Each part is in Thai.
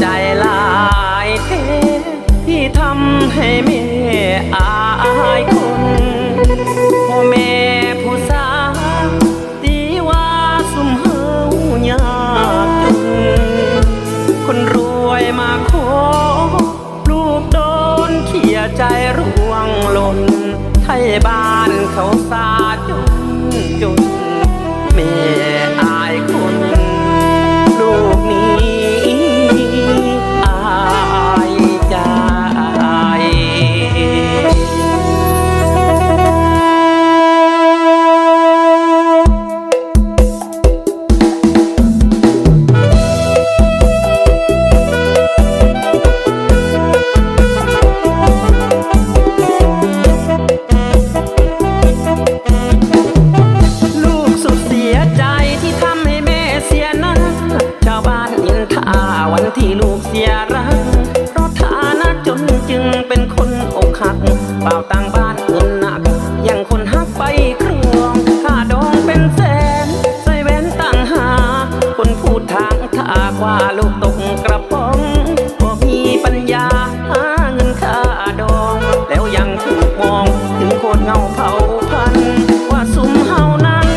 ใจลายเทที่ทำให้แม่อายคนพ่อแม่ผู้สาตีว่าสุมเฮายากจนคนรวยมาขอลูกโดนเขี่ยใจร่วงหล่นไทยบ้านเขาสาดจน หักเป่าต่างบ้านเงินหนัก ยังคนหักไปครื่องค่าดองเป็นแสนใส่แว่นต่างหา คนพูดทางทากว่าลูกตกกระป๋องบ่มีปัญญาหาเงินค่าดอง แล้วยังถูกมองถึงโคนเงาเผาพัน ว่าสุมเฮานั้น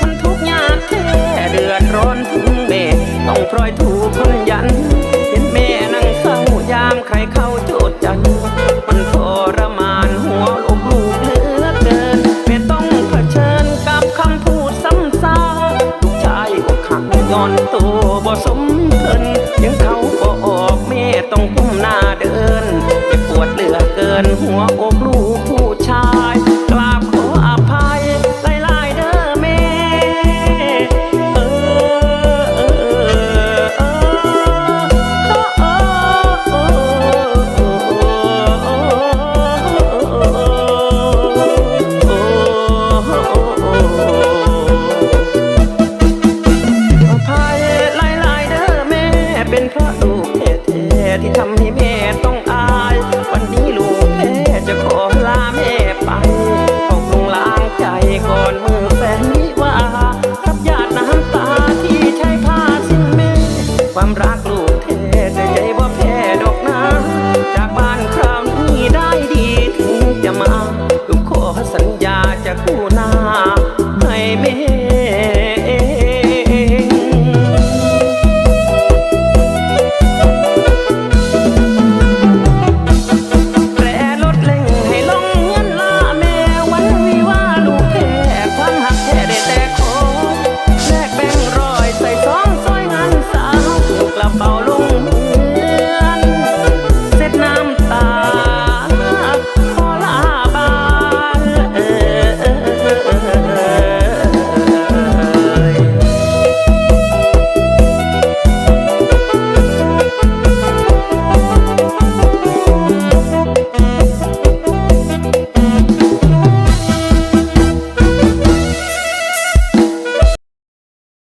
มันทุกข์ยากแท้เดือดร้อนถึงแม่ต้องพลอยถูกคนยัน เห็นแม่นั่งเศร้ายามใครเข้าโจดจัน อนตัวบ่สมเพิน